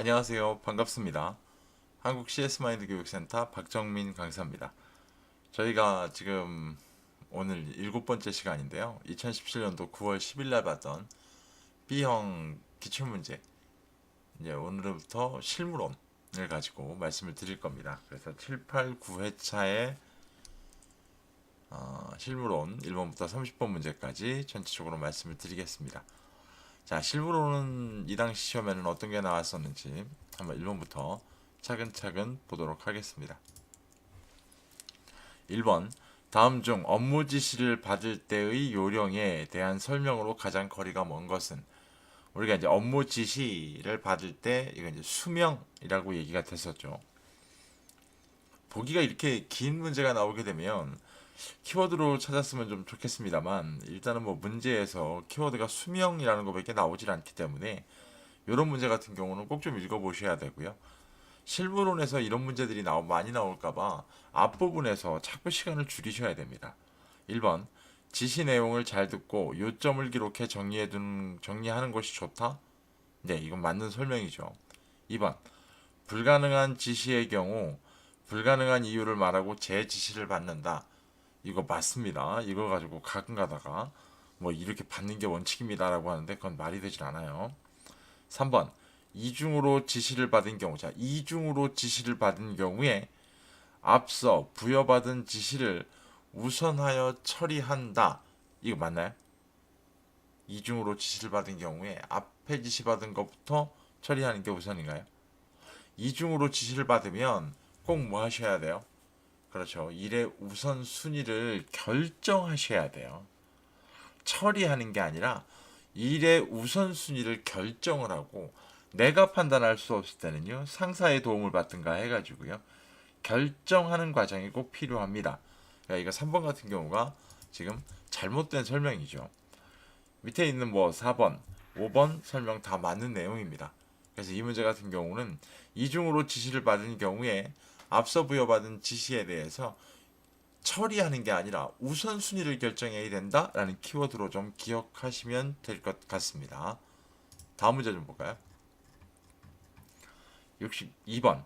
안녕하세요. 반갑습니다. 한국 CS 마인드 교육센터 박정민 강사입니다. 저희가 지금 오늘 일곱 번째 시간인데요. 2017년도 9월 10일 날 봤던 B형 기출 문제 이제 오늘부터 실무론을 가지고 말씀을 드릴 겁니다. 그래서 7, 8, 9회차에 어, 실무론 1번부터 30번 문제까지 전체적으로 말씀을 드리겠습니다. 자, 실무로는 이 당시 시험에는 어떤 게 나왔었는지 한번 1번부터 차근차근 보도록 하겠습니다. 1번 다음 중 업무 지시를 받을 때의 요령에 대한 설명으로 가장 거리가 먼 것은 우리가 이제 업무 지시를 받을 때 이거 이제 수명이라고 얘기가 됐었죠. 보기가 이렇게 긴 문제가 나오게 되면 키워드로 찾았으면 좀 좋겠습니다만 일단은 뭐 문제에서 키워드가 수명이라는 것밖에 나오질 않기 때문에 이런 문제 같은 경우는 꼭 좀 읽어보셔야 되고요. 실무론에서 이런 문제들이 나오, 많이 나올까봐 앞부분에서 자꾸 시간을 줄이셔야 됩니다. 1번 지시 내용을 잘 듣고 요점을 기록해 정리해 둔 정리하는 것이 좋다. 네, 이건 맞는 설명이죠. 2번 불가능한 지시의 경우 불가능한 이유를 말하고 제 지시를 받는다. 이거 맞습니다. 이거 가지고 가끔 가다가 뭐 이렇게 받는 게 원칙입니다라고 하는데 그건 말이 되질 않아요. 3번 이중으로 지시를 받은 경우 자 이중으로 지시를 받은 경우에 앞서 부여받은 지시를 우선하여 처리한다. 이거 맞나요? 이중으로 지시를 받은 경우에 앞에 지시 받은 것부터 처리하는 게 우선인가요? 이중으로 지시를 받으면 꼭 뭐 하셔야 돼요? 그렇죠. 일의 우선 순위를 결정하셔야 돼요. 처리하는 게 아니라 일의 우선 순위를 결정을 하고 내가 판단할 수 없을 때는요. 상사의 도움을 받든가 해가지고요. 결정하는 과정이 꼭 필요합니다. 그러니까 이거 3번 같은 경우가 지금 잘못된 설명이죠. 밑에 있는 뭐 4번, 5번 설명 다 맞는 내용입니다. 그래서 이 문제 같은 경우는 이중으로 지시를 받은 경우에 앞서 부여받은 지시에 대해서 처리하는 게 아니라 우선순위를 결정해야 된다라는 키워드로 좀 기억하시면 될 것 같습니다. 다음 문제 좀 볼까요? 62번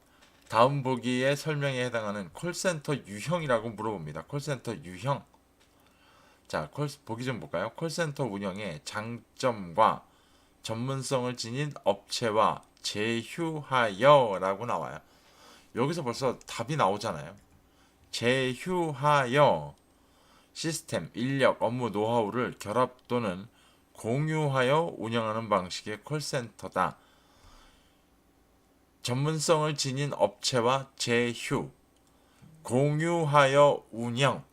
다음 보기의 설명에 해당하는 콜센터 유형이라고 물어봅니다. 콜센터 유형 자, 콜, 보기 좀 볼까요? 콜센터 운영의 장점과 전문성을 지닌 업체와 제휴하여라고 나와요. 여기서 벌써 답이 나오잖아요. 제휴하여 시스템, 인력, 업무 노하우를 결합 또는 공유하여 운영하는 방식의 콜센터다. 전문성을 지닌 업체와 제휴, 공유하여 운영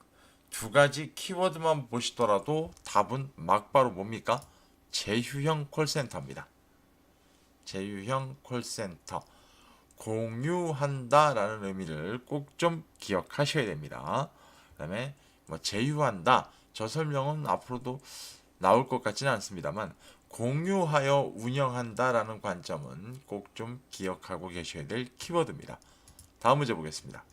두 가지 키워드만 보시더라도 답은 막바로 뭡니까? 제휴형 콜센터입니다. 제휴형 콜센터. 공유한다라는 의미를 꼭 좀 기억하셔야 됩니다. 그다음에 뭐 제휴한다. 저 설명은 앞으로도 나올 것 같지는 않습니다만 공유하여 운영한다라는 관점은 꼭 좀 기억하고 계셔야 될 키워드입니다. 다음 문제 보겠습니다.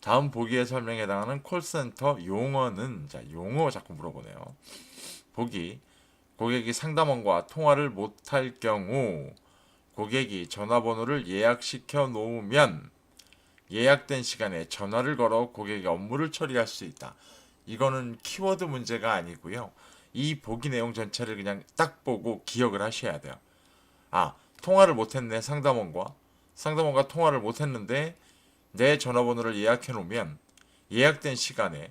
다음 보기의 설명에 해당하는 콜센터 용어는 자 용어 자꾸 물어보네요. 보기 고객이 상담원과 통화를 못할 경우 고객이 전화번호를 예약시켜 놓으면 예약된 시간에 전화를 걸어 고객의 업무를 처리할 수 있다. 이거는 키워드 문제가 아니고요. 이 보기 내용 전체를 그냥 딱 보고 기억을 하셔야 돼요. 아, 통화를 못했네, 상담원과. 상담원과 통화를 못했는데 내 전화번호를 예약해 놓으면 예약된 시간에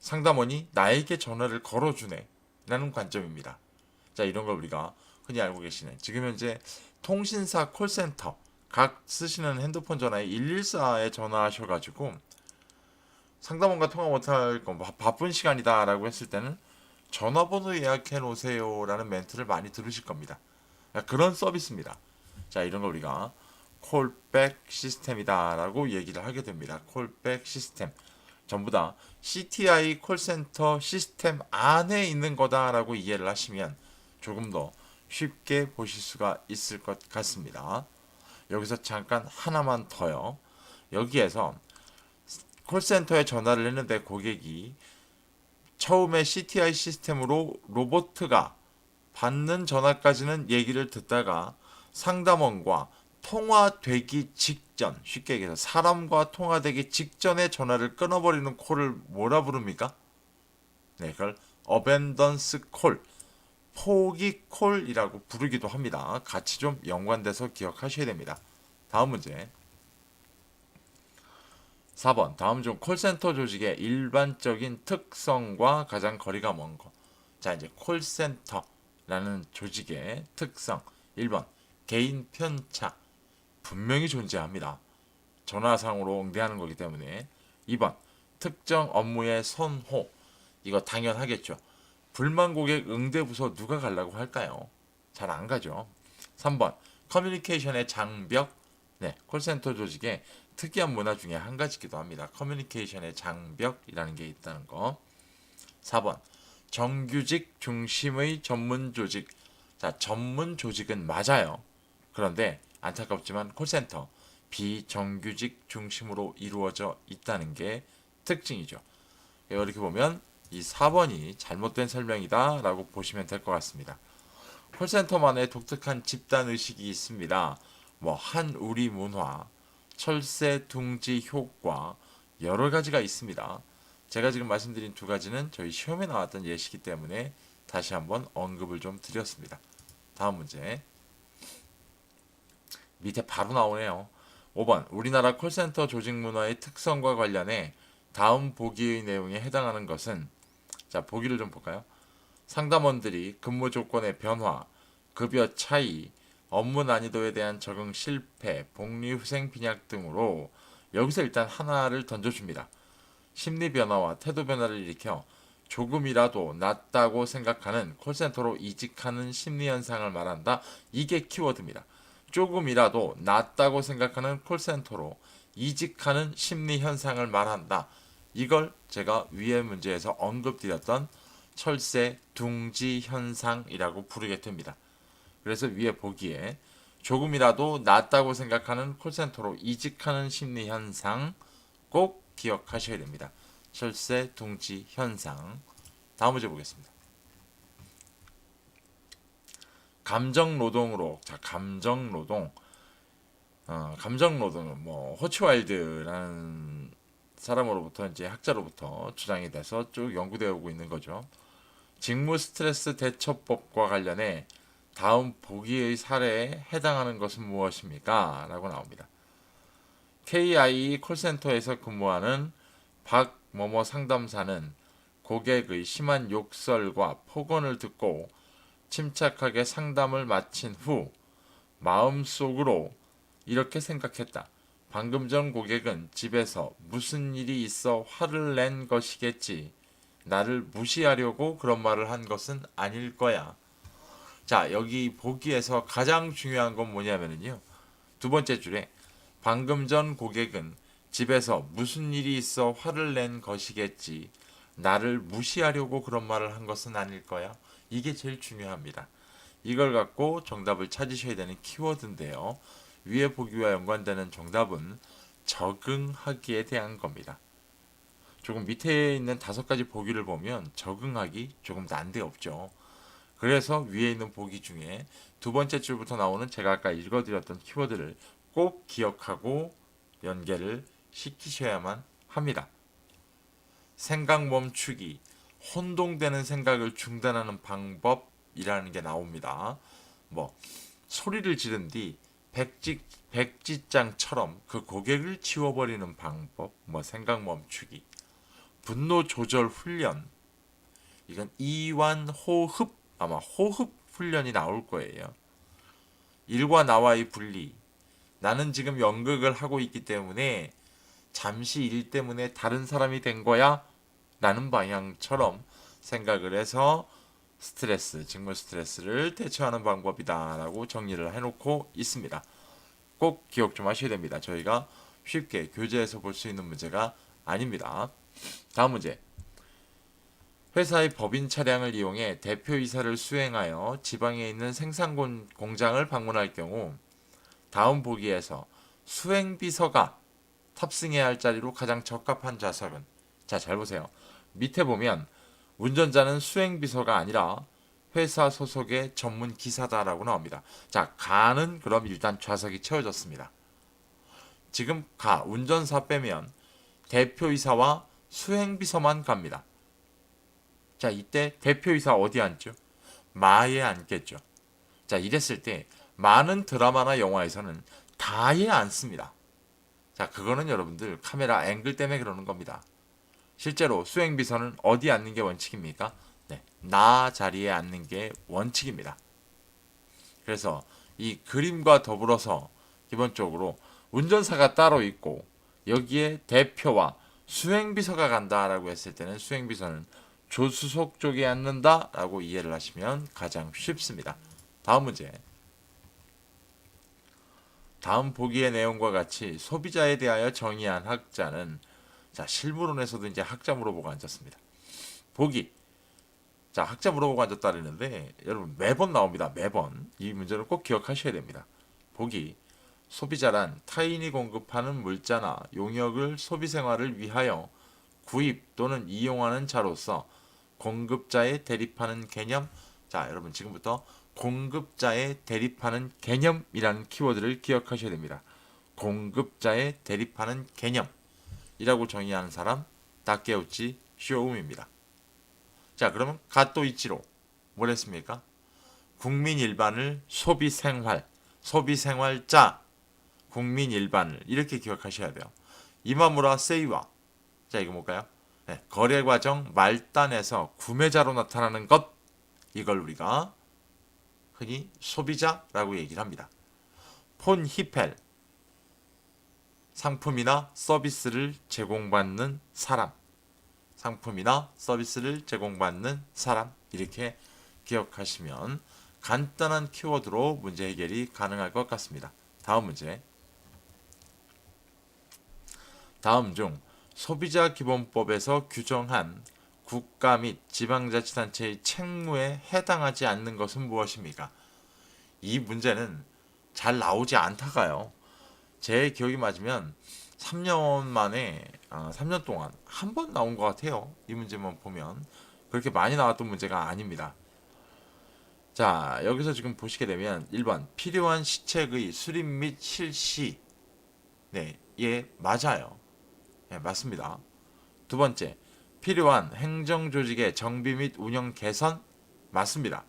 상담원이 나에게 전화를 걸어주네. 라는 관점입니다. 자, 이런 걸 우리가 흔히 알고 계시는 지금 현재 통신사 콜센터 각 쓰시는 핸드폰 전화에 114에 전화하셔가지고 상담원과 통화 못할 거 바쁜 시간이다라고 했을 때는 전화번호 예약해 놓으세요라는 멘트를 많이 들으실 겁니다. 그런 서비스입니다. 자 이런 걸 우리가 콜백 시스템이다라고 얘기를 하게 됩니다. 콜백 시스템 전부 다 CTI 콜센터 시스템 안에 있는 거다라고 이해를 하시면 조금 더 쉽게 보실 수가 있을 것 같습니다. 여기서 잠깐 하나만 더요. 여기에서 콜센터에 전화를 했는데 고객이 처음에 CTI 시스템으로 로보트가 받는 전화까지는 얘기를 듣다가 상담원과 통화되기 직전, 쉽게 얘기해서 사람과 통화되기 직전에 전화를 끊어버리는 콜을 뭐라 부릅니까? 네, 그걸 어벤던스 콜, 포기 콜이라고 부르기도 합니다. 같이 좀 연관돼서 기억하셔야 됩니다. 다음 문제. 4번. 다음 중 콜센터 조직의 일반적인 특성과 가장 거리가 먼 것. 자, 이제 콜센터라는 조직의 특성. 1번. 개인 편차. 분명히 존재합니다. 전화상으로 응대하는 거기 때문에. 2번. 특정 업무의 선호. 이거 당연하겠죠. 불만 고객 응대 부서 누가 가려고 할까요? 잘 안 가죠. 3번. 커뮤니케이션의 장벽. 네, 콜센터 조직의 특이한 문화 중에 한 가지기도 합니다. 커뮤니케이션의 장벽이라는 게 있다는 거. 4번. 정규직 중심의 전문 조직. 자, 전문 조직은 맞아요. 그런데 안타깝지만 콜센터 비정규직 중심으로 이루어져 있다는 게 특징이죠. 이렇게 보면 이 4번이 잘못된 설명이다 라고 보시면 될 것 같습니다. 콜센터만의 독특한 집단 의식이 있습니다. 뭐 한우리 문화, 철새 둥지 효과 여러 가지가 있습니다. 제가 지금 말씀드린 두 가지는 저희 시험에 나왔던 예시기 때문에 다시 한번 언급을 좀 드렸습니다. 다음 문제. 밑에 바로 나오네요. 5번. 우리나라 콜센터 조직 문화의 특성과 관련해 다음 보기의 내용에 해당하는 것은 자, 보기를 좀 볼까요? 상담원들이 근무 조건의 변화, 급여 차이, 업무 난이도에 대한 적응 실패, 복리 후생 빈약 등으로 여기서 일단 하나를 던져줍니다. 심리 변화와 태도 변화를 일으켜 조금이라도 낫다고 생각하는 콜센터로 이직하는 심리 현상을 말한다. 이게 키워드입니다. 조금이라도 낫다고 생각하는 콜센터로 이직하는 심리 현상을 말한다. 이걸 제가 위의 문제에서 언급드렸던 철새 둥지 현상이라고 부르게 됩니다. 그래서 위에 보기에 조금이라도 낫다고 생각하는 콜센터로 이직하는 심리 현상 꼭 기억하셔야 됩니다. 철새 둥지 현상. 다음 문제 보겠습니다. 감정 노동으로 자 감정 노동 어, 감정 노동은 뭐 호치와일드라는 사람으로부터 이제 학자로부터 주장이 돼서 쭉 연구되어 오고 있는 거죠. 직무 스트레스 대처법과 관련해 다음 보기의 사례에 해당하는 것은 무엇입니까? 라고 나옵니다. KI 콜센터에서 근무하는 박某某 상담사는 고객의 심한 욕설과 폭언을 듣고 침착하게 상담을 마친 후 마음속으로 이렇게 생각했다. 방금 전 고객은 집에서 무슨 일이 있어 화를 낸 것이겠지. 나를 무시하려고 그런 말을 한 것은 아닐 거야. 자, 여기 보기에서 가장 중요한 건 뭐냐면요. 두 번째 줄에 방금 전 고객은 집에서 무슨 일이 있어 화를 낸 것이겠지. 나를 무시하려고 그런 말을 한 것은 아닐 거야. 이게 제일 중요합니다. 이걸 갖고 정답을 찾으셔야 되는 키워드인데요. 위에 보기와 연관되는 정답은 적응하기에 대한 겁니다. 조금 밑에 있는 다섯 가지 보기를 보면 적응하기 조금 난데 없죠. 그래서 위에 있는 보기 중에 두 번째 줄부터 나오는 제가 아까 읽어드렸던 키워드를 꼭 기억하고 연계를 시키셔야만 합니다. 생각 멈추기, 혼동되는 생각을 중단하는 방법이라는 게 나옵니다. 뭐 소리를 지른 뒤 백지, 백지장처럼 그 고객을 지워버리는 방법, 뭐 생각 멈추기, 분노 조절 훈련, 이건 이완 호흡, 아마 호흡 훈련이 나올 거예요. 일과 나와의 분리. 나는 지금 연극을 하고 있기 때문에 잠시 일 때문에 다른 사람이 된 거야? 라는 방향처럼 생각을 해서 스트레스, 직무 스트레스를 대처하는 방법이다라고 정리를 해놓고 있습니다. 꼭 기억 좀 하셔야 됩니다. 저희가 쉽게 교재에서 볼 수 있는 문제가 아닙니다. 다음 문제. 회사의 법인 차량을 이용해 대표이사를 수행하여 지방에 있는 생산 공장을 방문할 경우 다음 보기에서 수행비서가 탑승해야 할 자리로 가장 적합한 좌석은 자 잘 보세요. 밑에 보면 운전자는 수행비서가 아니라 회사 소속의 전문 기사다라고 나옵니다. 자, 가는 그럼 일단 좌석이 채워졌습니다. 지금 가 운전사 빼면 대표이사와 수행비서만 갑니다. 자, 이때 대표이사 어디 앉죠? 마에 앉겠죠. 자, 이랬을 때 많은 드라마나 영화에서는 다에 앉습니다. 자, 그거는 여러분들 카메라 앵글 때문에 그러는 겁니다. 실제로 수행 비서는 어디 앉는 게 원칙입니까? 네, 나 자리에 앉는 게 원칙입니다. 그래서 이 그림과 더불어서 기본적으로 운전사가 따로 있고 여기에 대표와 수행비서가 간다라고 했을 때는 수행비서는 조수석 쪽에 앉는다라고 이해를 하시면 가장 쉽습니다. 다음 문제. 다음 보기의 내용과 같이 소비자에 대하여 정의한 학자는 자 실무론에서도 이제 학자 물어보고 앉았습니다. 보기. 자 학자 물어보고 앉았다 그랬는데 여러분 매번 나옵니다. 매번 이 문제는 꼭 기억하셔야 됩니다. 보기. 소비자란 타인이 공급하는 물자나 용역을 소비 생활을 위하여 구입 또는 이용하는 자로서 공급자에 대립하는 개념. 자, 여러분 지금부터 공급자에 대립하는 개념이라는 키워드를 기억하셔야 됩니다. 공급자에 대립하는 개념 이라고 정의하는 사람 다케우치 쇼움입니다. 자, 그러면 가또 이치로 뭘 했습니까? 국민 일반을 소비 생활, 소비 생활자, 국민 일반을 이렇게 기억하셔야 돼요. 이마무라 세이와 자, 이거 뭘까요? 네, 거래 과정 말단에서 구매자로 나타나는 것 이걸 우리가 흔히 소비자라고 얘기를 합니다. 폰 히펠 상품이나 서비스를 제공받는 사람 상품이나 서비스를 제공받는 사람 이렇게 기억하시면 간단한 키워드로 문제 해결이 가능할 것 같습니다. 다음 문제 다음 중 소비자 기본법에서 규정한 국가 및 지방자치단체의 책무에 해당하지 않는 것은 무엇입니까? 이 문제는 잘 나오지 않다가요. 제 기억이 맞으면 3년 만에 아, 3년 동안 한 번 나온 것 같아요. 이 문제만 보면 그렇게 많이 나왔던 문제가 아닙니다. 자 여기서 지금 보시게 되면 1번 필요한 시책의 수립 및 실시 네, 예 맞아요. 예, 맞습니다. 두 번째 필요한 행정 조직의 정비 및 운영 개선 맞습니다.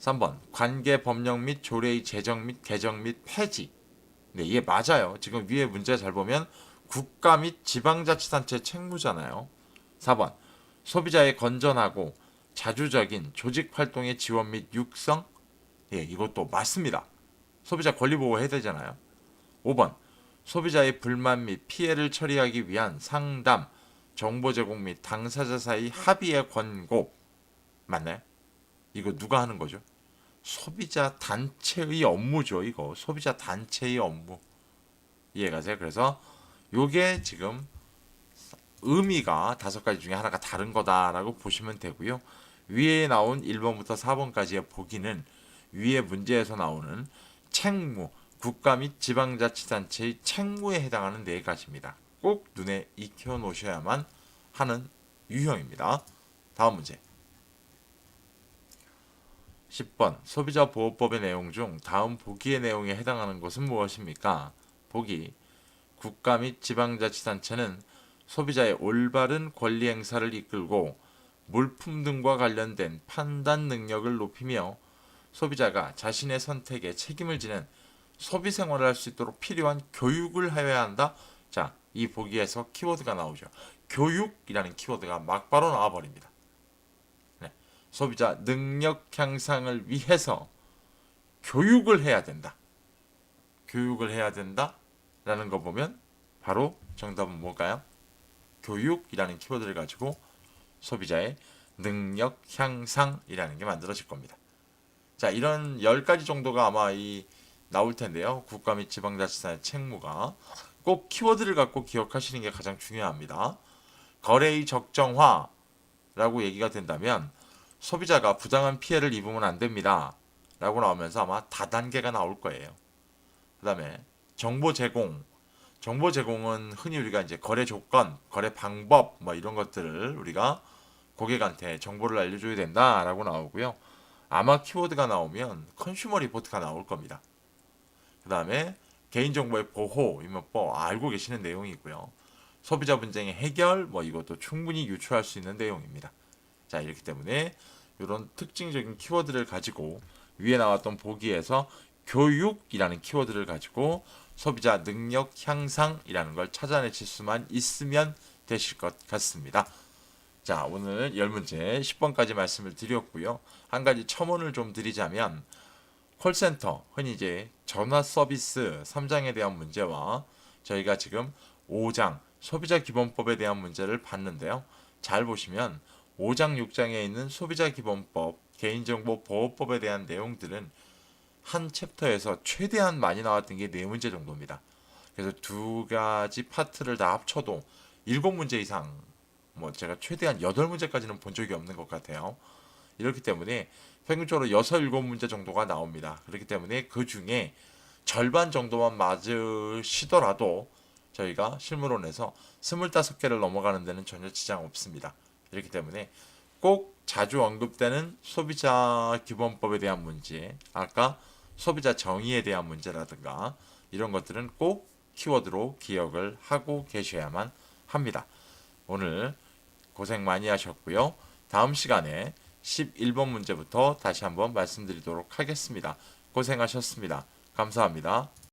3번 관계 법령 및 조례의 제정 및 개정 및 폐지 네, 이게 맞아요. 지금 위에 문제 잘 보면 국가 및 지방자치단체 책무잖아요. 4번 소비자의 건전하고 자주적인 조직 활동의 지원 및 육성 예, 이것도 맞습니다. 소비자 권리 보호 해야 되잖아요. 5번 소비자의 불만 및 피해를 처리하기 위한 상담, 정보 제공 및 당사자 사이 합의의 권고 맞나요? 이거 누가 하는 거죠? 소비자 단체의 업무죠. 이거 소비자 단체의 업무 이해가세요? 그래서 요게 지금 의미가 다섯 가지 중에 하나가 다른 거다라고 보시면 되고요. 위에 나온 1번부터 4번까지의 보기는 위에 문제에서 나오는 책무, 국가 및 지방자치단체의 책무에 해당하는 네 가지입니다. 꼭 눈에 익혀 놓으셔야만 하는 유형입니다. 다음 문제. 10번 소비자 보호법의 내용 중 다음 보기의 내용에 해당하는 것은 무엇입니까? 보기 국가 및 지방자치단체는 소비자의 올바른 권리 행사를 이끌고 물품 등과 관련된 판단 능력을 높이며 소비자가 자신의 선택에 책임을 지는 소비 생활을 할 수 있도록 필요한 교육을 해야 한다. 자, 이 보기에서 키워드가 나오죠. 교육이라는 키워드가 막바로 나와버립니다. 네. 소비자 능력 향상을 위해서 교육을 해야 된다. 교육을 해야 된다. 라는 거 보면 바로 정답은 뭘까요? 교육이라는 키워드를 가지고 소비자의 능력 향상이라는 게 만들어질 겁니다. 자, 이런 10가지 정도가 아마 이 나올 텐데요. 국가 및 지방자치단의 책무가 꼭 키워드를 갖고 기억하시는 게 가장 중요합니다. 거래의 적정화라고 얘기가 된다면 소비자가 부당한 피해를 입으면 안 됩니다. 라고 나오면서 아마 다단계가 나올 거예요. 그 다음에 정보 제공. 정보 제공은 흔히 우리가 이제 거래 조건, 거래 방법 뭐 이런 것들을 우리가 고객한테 정보를 알려줘야 된다라고 나오고요. 아마 키워드가 나오면 컨슈머 리포트가 나올 겁니다. 그 다음에 개인정보의 보호, 이면 뭐 알고 계시는 내용이고요. 소비자 분쟁의 해결, 뭐 이것도 충분히 유추할 수 있는 내용입니다. 자, 이렇기 때문에 이런 특징적인 키워드를 가지고 위에 나왔던 보기에서 교육이라는 키워드를 가지고 소비자 능력 향상이라는 걸 찾아내실 수만 있으면 되실 것 같습니다. 자, 오늘 10문제 10번까지 말씀을 드렸고요. 한 가지 첨언을 좀 드리자면 콜센터, 흔히 이제 전화 서비스 3장에 대한 문제와 저희가 지금 5장 소비자 기본법에 대한 문제를 봤는데요. 잘 보시면 5장 6장에 있는 소비자 기본법, 개인정보 보호법에 대한 내용들은 한 챕터에서 최대한 많이 나왔던 게 네 문제 정도입니다. 그래서 두 가지 파트를 다 합쳐도 일곱 문제 이상, 뭐 제가 최대한 여덟 문제까지는 본 적이 없는 것 같아요. 이렇기 때문에 평균적으로 여섯 일곱 문제 정도가 나옵니다. 그렇기 때문에 그 중에 절반 정도만 맞으시더라도 저희가 실무론에서 스물다섯 개를 넘어가는 데는 전혀 지장 없습니다. 이렇기 때문에 꼭 자주 언급되는 소비자 기본법에 대한 문제, 아까 소비자 정의에 대한 문제라든가 이런 것들은 꼭 키워드로 기억을 하고 계셔야만 합니다. 오늘 고생 많이 하셨고요. 다음 시간에 11번 문제부터 다시 한번 말씀드리도록 하겠습니다. 고생하셨습니다. 감사합니다.